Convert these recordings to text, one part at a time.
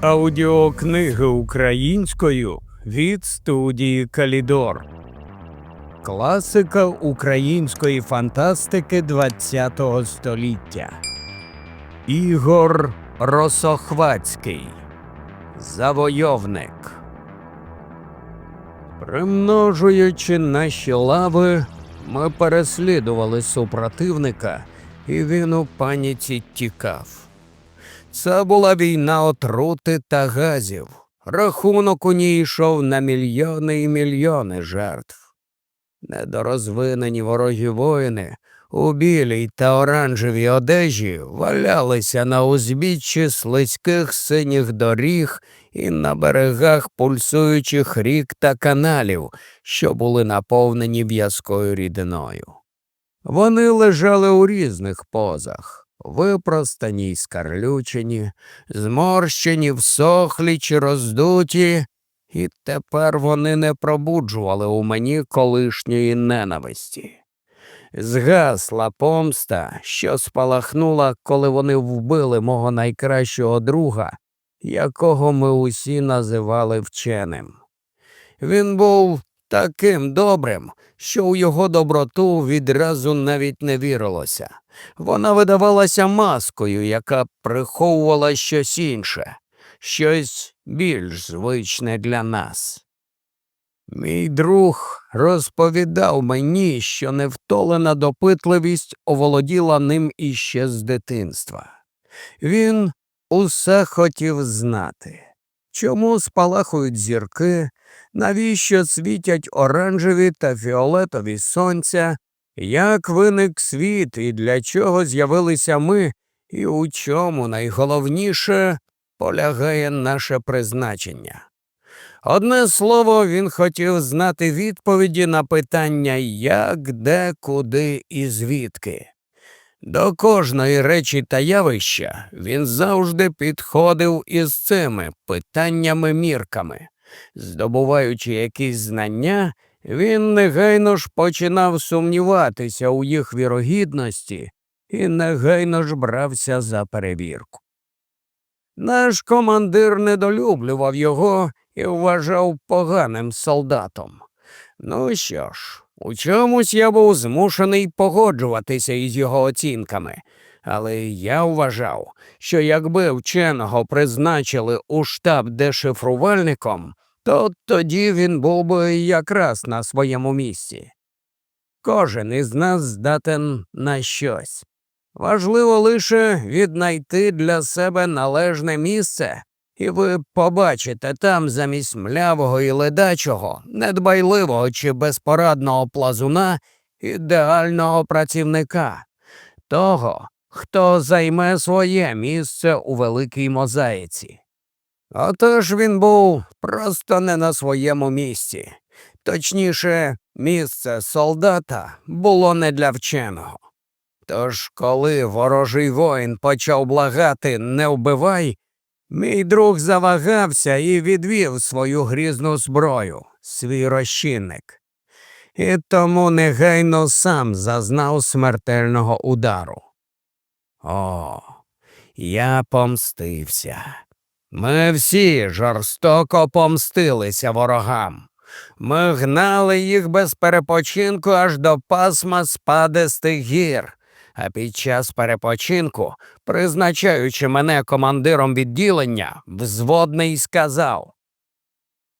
Аудіокниги українською від студії Калідор. Класика української фантастики ХХ століття. Ігор Росохвацький. Завойовник. Примножуючи наші лави, ми переслідували супротивника, і він у паніці тікав. Це була війна отрути та газів. Рахунок у ній йшов на мільйони і мільйони жертв. Недорозвинені ворожі воїни у білій та оранжевій одежі валялися на узбіччі слизьких синіх доріг і на берегах пульсуючих рік та каналів, що були наповнені в'язкою рідиною. Вони лежали у різних позах випростані й скарлючені, зморщені, всохлі чи роздуті, і тепер вони не пробуджували у мені колишньої ненависті. Згасла помста, що спалахнула, коли вони вбили мого найкращого друга, якого ми усі називали вченим. Він був таким добрим, що у його доброту відразу навіть не вірилося. Вона видавалася маскою, яка приховувала щось інше, щось більш звичне для нас. Мій друг розповідав мені, що невтолена допитливість оволоділа ним іще з дитинства. Він усе хотів знати, чому спалахують зірки, навіщо світять оранжеві та фіолетові сонця, як виник світ і для чого з'явилися ми, і у чому найголовніше полягає наше призначення. Одне слово, він хотів знати відповіді на питання як, де, куди і звідки. До кожної речі та явища він завжди підходив із цими питаннями мірками. Здобуваючи якісь знання, він негайно ж починав сумніватися у їх вірогідності і негайно ж брався за перевірку. Наш командир недолюблював його і вважав поганим солдатом. Ну що ж, у чомусь я був змушений погоджуватися із його оцінками, але я вважав, що якби вченого призначили у штаб дешифрувальником, то тоді він був би якраз на своєму місці. Кожен із нас здатен на щось. Важливо лише віднайти для себе належне місце, і ви побачите там замість млявого і ледачого, недбайливого чи безпорадного плазуна ідеального працівника, того, хто займе своє місце у великій мозаїці. Отож він був просто не на своєму місці. Точніше, місце солдата було не для вченого. Тож, коли ворожий воїн почав благати не вбивай, мій друг завагався і відвів свою грізну зброю, свій розчинник. І тому негайно сам зазнав смертельного удару. О, я помстився. Ми всі жорстоко помстилися ворогам. Ми гнали їх без перепочинку аж до пасма спадистих гір, а під час перепочинку, призначаючи мене командиром відділення, взводний сказав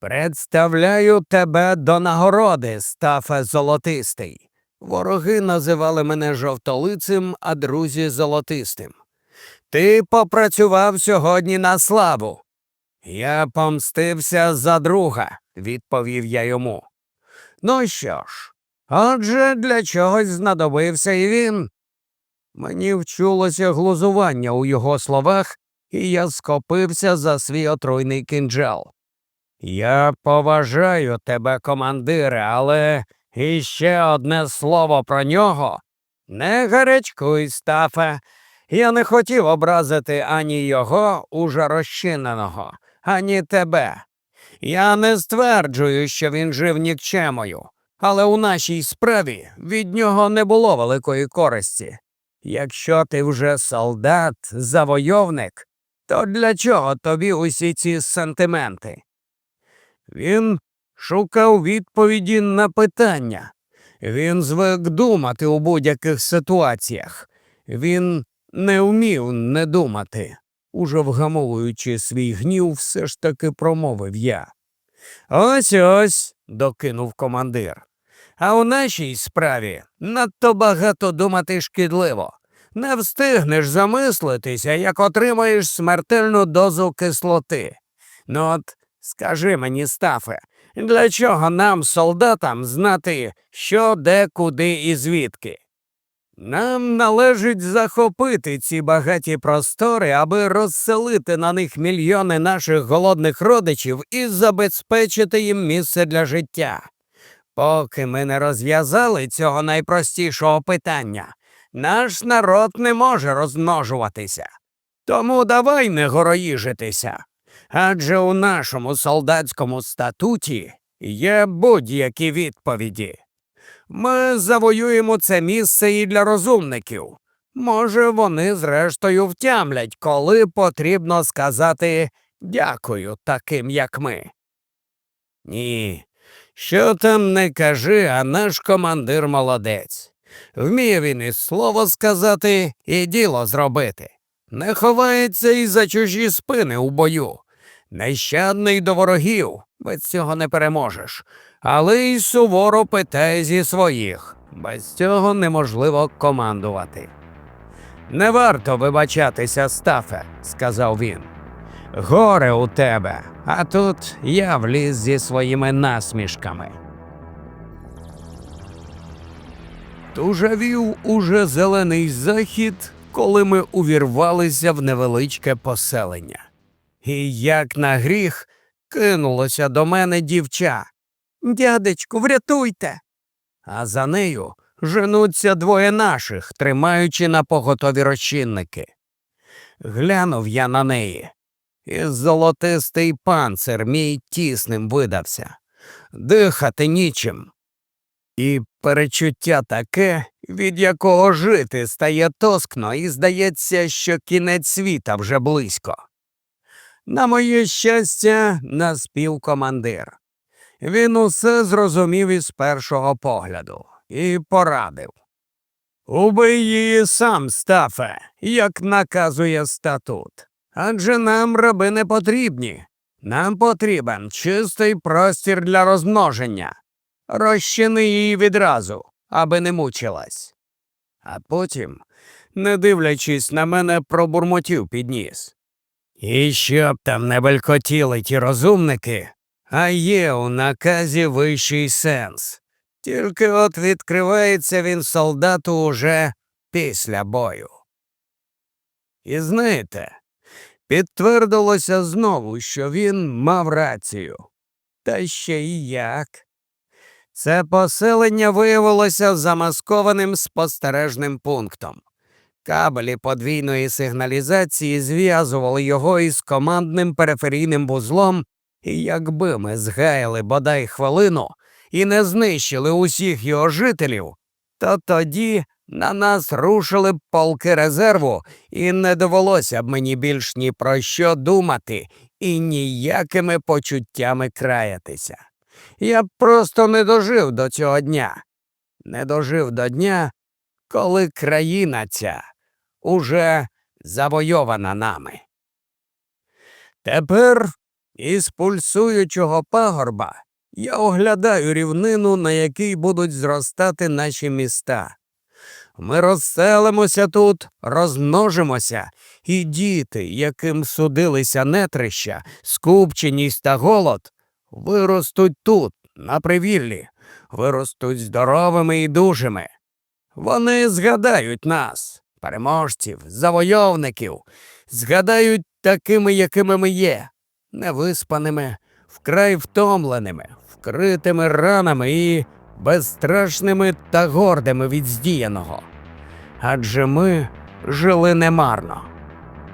Представляю тебе до нагороди, стафе золотистий. Вороги називали мене жовтолицим, а друзі золотистим. Ти попрацював сьогодні на славу. Я помстився за друга, відповів я йому. Ну що ж, отже, для чогось знадобився і він. Мені вчулося глузування у його словах, і я скопився за свій отруйний кинджал. Я поважаю тебе, командире, але іще одне слово про нього. Не гарячкуй, стафе. Я не хотів образити ані його, уже розчиненого, ані тебе. Я не стверджую, що він жив нікчемою, але у нашій справі від нього не було великої користі. Якщо ти вже солдат, завойовник, То для чого тобі усі ці сантименти? Він шукав відповіді на питання. Він звик думати у будь-яких ситуаціях. Він не вмів не думати. Уже вгамовуючи свій гнів, все ж таки промовив я. Ось ось, докинув командир. А у нашій справі надто багато думати шкідливо. Не встигнеш замислитися, як отримаєш смертельну дозу кислоти. Ну от скажи мені, Стафе, для чого нам, солдатам, знати, що, де, куди і звідки? Нам належить захопити ці багаті простори, аби розселити на них мільйони наших голодних родичів і забезпечити їм місце для життя. Поки ми не розв'язали цього найпростішого питання, наш народ не може розмножуватися. Тому давай не гороїжитися. Адже у нашому солдатському статуті є будь-які відповіді. Ми завоюємо це місце і для розумників. Може, вони зрештою втямлять, коли потрібно сказати дякую таким, як ми. Ні, що там не кажи, а наш командир молодець. Вміє він і слово сказати, і діло зробити. Не ховається і за чужі спини у бою. Нещадний до ворогів, без цього не переможеш, але й суворо питає зі своїх. Без цього неможливо командувати. Не варто вибачатися, Стафе, сказав він. Горе у тебе, а тут я вліз зі своїми насмішками. Тужавів уже зелений захід, коли ми увірвалися в невеличке поселення. І як на гріх кинулося до мене дівча. Дядечку, врятуйте. А за нею женуться двоє наших, тримаючи на поготові розчинники. Глянув я на неї, і золотистий панцир мій тісним видався, дихати нічим. І перечуття таке, від якого жити стає тоскно, і здається, що кінець світа вже близько. На моє щастя, наспів командир. Він усе зрозумів із першого погляду і порадив. Убий її сам, Стафе, як наказує статут. Адже нам раби не потрібні. Нам потрібен чистий простір для розмноження. Розчини її відразу, аби не мучилась. А потім, не дивлячись на мене, пробурмотів підніс. І щоб там не белькотіли ті розумники, а є у наказі вищий сенс. Тільки от відкривається він солдату уже після бою. І знаєте, підтвердилося знову, що він мав рацію. Та ще й як. Це поселення виявилося замаскованим спостережним пунктом. Кабелі подвійної сигналізації зв'язували його із командним периферійним вузлом, і якби ми згаяли бодай хвилину і не знищили усіх його жителів, то тоді на нас рушили б полки резерву, і не довелося б мені більш ні про що думати і ніякими почуттями краятися. Я б просто не дожив до цього дня, не дожив до дня, коли країна ця уже завойована нами. Тепер із пульсуючого пагорба я оглядаю рівнину, на якій будуть зростати наші міста. Ми розселимося тут, розмножимося, і діти, яким судилися нетрища, скупченість та голод, виростуть тут, на привіллі, виростуть здоровими і дужими. Вони згадають нас, переможців, завойовників, згадають такими, якими ми є, невиспаними, вкрай втомленими, вкритими ранами і безстрашними та гордими від здіяного. Адже ми жили немарно.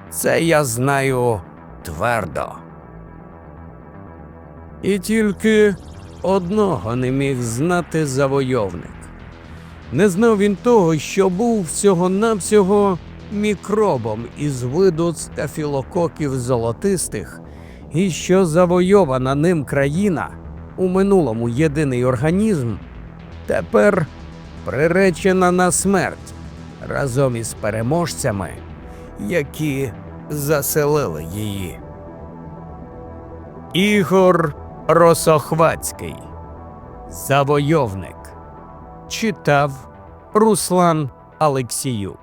Це я знаю твердо. І тільки одного не міг знати завойовник. Не знав він того, що був всього-навсього мікробом із виду стафілококів золотистих, і що завойована ним країна, у минулому єдиний організм, тепер приречена на смерть разом із переможцями, які заселили її. Ігор Росохвацький Завойовник читав Руслан Алексіюк.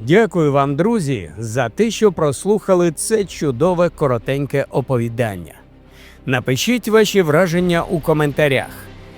Дякую вам, друзі, за те, що прослухали це чудове коротеньке оповідання. Напишіть ваші враження у коментарях.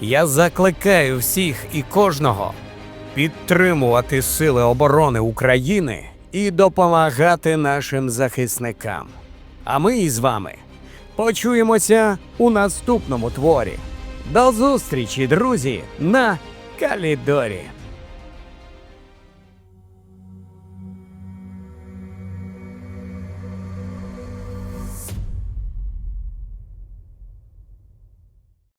я закликаю всіх і кожного підтримувати Сили оборони України і допомагати нашим захисникам. А ми із вами почуємося у наступному творі. До зустрічі, друзі, на Калідорі.